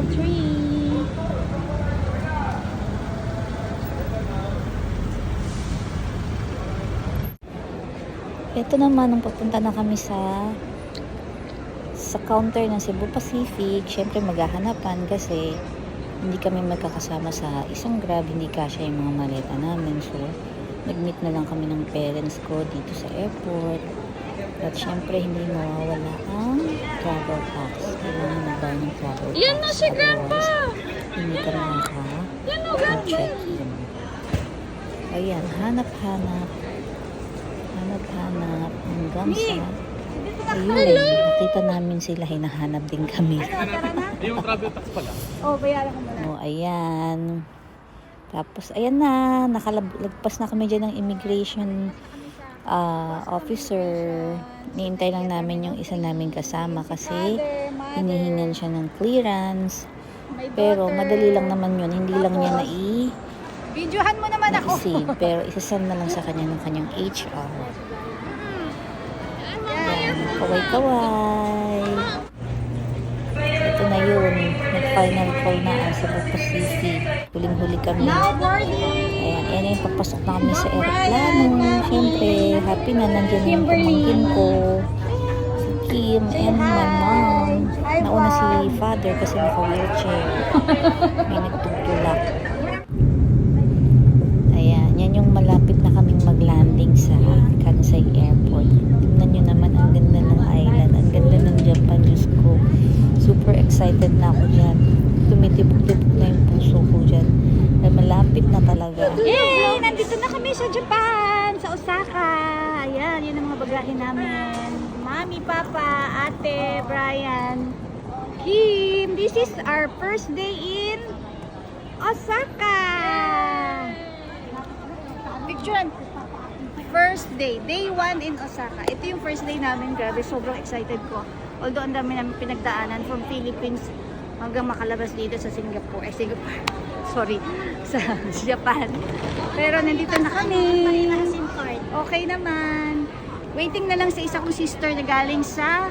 apple tree. Ito naman, nung papunta na kami sa sa counter ng Cebu Pacific, syempre maghahanapan kasi hindi kami magkakasama sa isang grab, hindi kasya yung mga maleta namin. So, nag-meet na lang kami ng parents ko dito sa airport. At syempre, hindi mawawala ang travel tax. Kailangan na ba ng travel tax? Yan na si Grandpa! Hindi ka na maka Yan o, Grandpa! Ayan, hanap-hanap. Hanap-hanap hanggang sa... Ayun, nakita namin sila, hinahanap din kami. Yung travel tax pala. Oh, bayaran ko muna. Oh, ayan. Tapos, ayan na. Nakalagpas na kami dyan ng immigration ah, officer. Niintay lang namin yung isa namin kasama kasi hinihingan siya ng clearance. Pero madali lang naman yun. Hindi lang niya na i- Videohan mo naman ako. i-save. Pero isasend na lang sa kanya ng kanyang HR. Ayan. Kaway-kaway. Ito na yun. Nag-final call na Cebu Pacific. Huling-huli kami. Now boarding! Papasok na kami sa aeroplano. Siyempre, happy na nandiyan yung pamangkin ko. Si Kim and my mom. Nauna si father kasi naka-wheelchair. May nagtutulak. Ayan, yan yung malapit na kaming mag-landing sa Kansai Airport. Tingnan nyo naman, ang ganda ng island. Ang ganda ng Japan, Diyos ko. Super excited na ako dyan. Tumitibok-tibok na yung puso ko dyan. Dahil malapit na talaga. Yay! Nandito na kami sa Japan, sa Osaka. Ayan, yun ang mga bagahe namin. Mami, Papa, Ate, Brian, Kim. This is our first day in Osaka. Picture. First day. Day 1 in Osaka. Ito yung first day namin. Grabe, sobrang excited ko. Although ang dami namin pinagdaanan from Philippines hanggang makalabas dito sa Singapore. Eh, Singapore. Sorry. Sa Japan. Pero nandito na kami. Okay naman. Waiting na lang sa isa kong sister na galing sa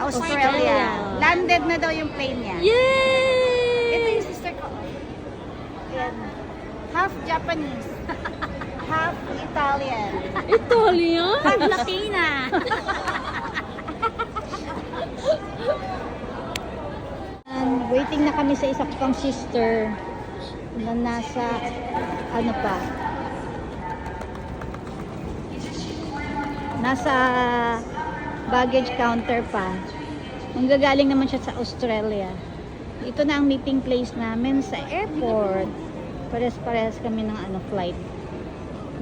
Australia. Landed na daw yung plane niya. Yay! Ito yung sister ko. Half Japanese. Half Italian. Italian? Half Latina. And waiting na kami sa isa pang sister na nasa ano pa? Nasa baggage counter pa. Manggagaling naman siya sa Australia. Ito na ang meeting place namin sa airport. Pares-pares kami ng ano flight.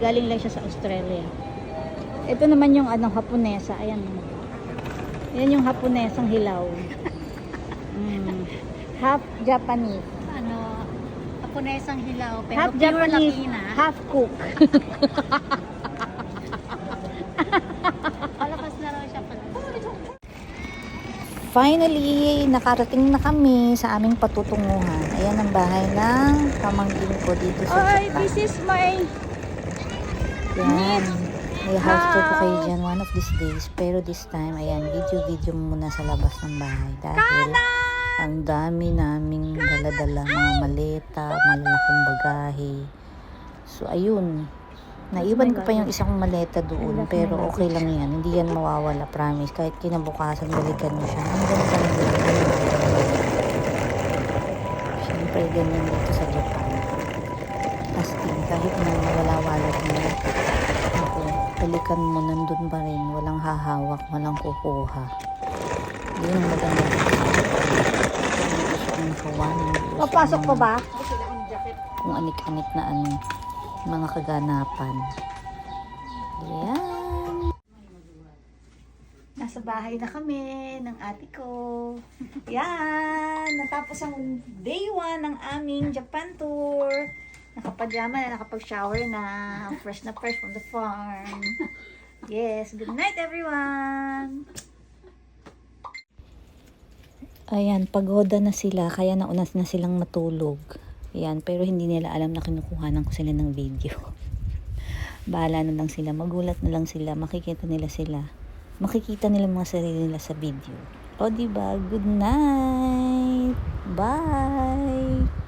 Galing lang siya sa Australia. Ito naman yung ano haponesa. Ayan. Yan yung haponesang hilaw. Half Japanese ano, Japonesang hilaw, pero half pure Japanese Latina. half cook Palakas na raw siya pala. Finally, nakarating na kami sa aming patutunguhan. Ayan ang bahay ng pamangkin ko dito sa Ay, Japan. this is my Yan. May house tour ko kayo dyan one of these days. Pero this time, ayan, video-video muna sa labas ng bahay. Dahil ang dami naming dala-dala mga maleta, malalaking bagahe. So, ayun. Naiwan ko pa yung isang maleta doon. Pero okay lang yan. Hindi yan mawawala, promise. Kahit kinabukasan, balikan mo siya. Hanggang sa Siyempre, ganyan dito sa Japan. Astig, kahit na wala wallet mo. Ako, balikan mo, nandun pa rin. Walang hahawak, walang kukuha. Yun maganda. Papasok pa ba? Kung anik-anik na ano, mga kaganapan. Yan. Nasa bahay na kami ng ate ko. Yan! Natapos ang day 1 ng aming Japan tour. Nakapajama na, nakapag-shower na. Fresh na fresh from the farm. Yes, good night everyone! Ayan, pagoda na sila, kaya nauna na silang matulog. Ayan, pero hindi nila alam na kinukuhanan ko sila ng video. Bahala na lang sila, magulat na lang sila, makikita nila sila. Makikita nila mga sarili nila sa video. O, diba? Good night! Bye!